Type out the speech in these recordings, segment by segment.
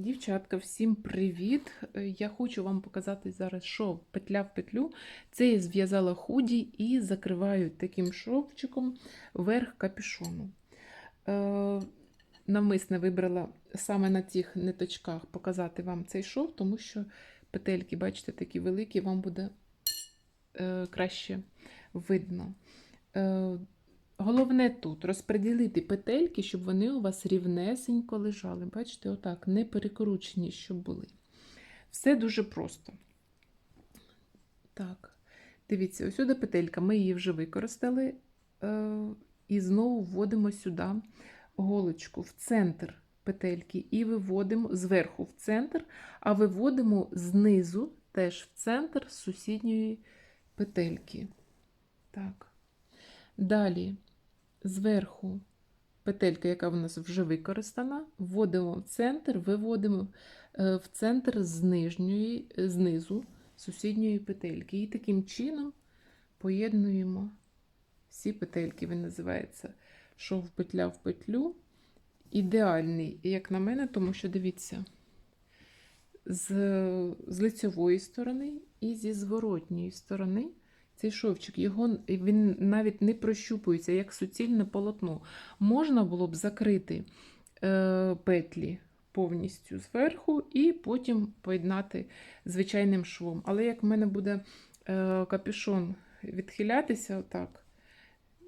Дівчатка, всім привіт! Е, Я хочу вам показати зараз, що петля в петлю. Це я зв'язала худі і закриваю таким шовчиком верх капюшону. Е, навмисне вибрала саме на цих ниточках показати вам цей шов, тому що петельки, бачите, такі великі, вам буде е, краще видно. Головне тут розподілити петельки, щоб вони у вас рівнесенько лежали. Бачите, отак, не перекручені, щоб були. Все дуже просто. Так, дивіться, ось сюди петелька, ми її вже використали. Е, і знову вводимо сюди голочку в центр петельки і виводимо зверху в центр, а виводимо знизу теж в центр сусідньої петельки. Так. Далі зверху петелька, яка в нас вже використана, вводимо в центр, виводимо е, в центр з нижньої, знизу сусідньої петельки. І таким чином поєднуємо всі петельки. Він називається шов петля в петлю. Ідеальний, як на мене, тому що дивіться, з, з лицьової сторони і зі зворотньої сторони цей шовчик, його він навіть не прощупується, як суцільне полотно. Можна було б закрити е, петлі повністю зверху і потім поєднати звичайним швом. Але як в мене буде е, капюшон відхилятися, отак,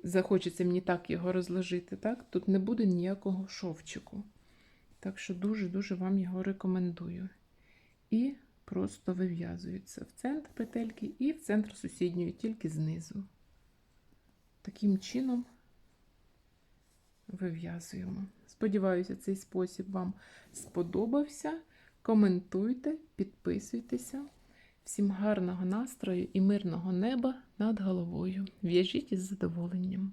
захочеться мені так його розложити, так, тут не буде ніякого шовчику. Так що дуже-дуже вам його рекомендую. І просто вив'язується в центр петельки і в центр сусідньої, тільки знизу. Таким чином вив'язуємо. Сподіваюся, цей спосіб вам сподобався. Коментуйте, підписуйтеся. Всім гарного настрою і мирного неба над головою. В'яжіть із задоволенням.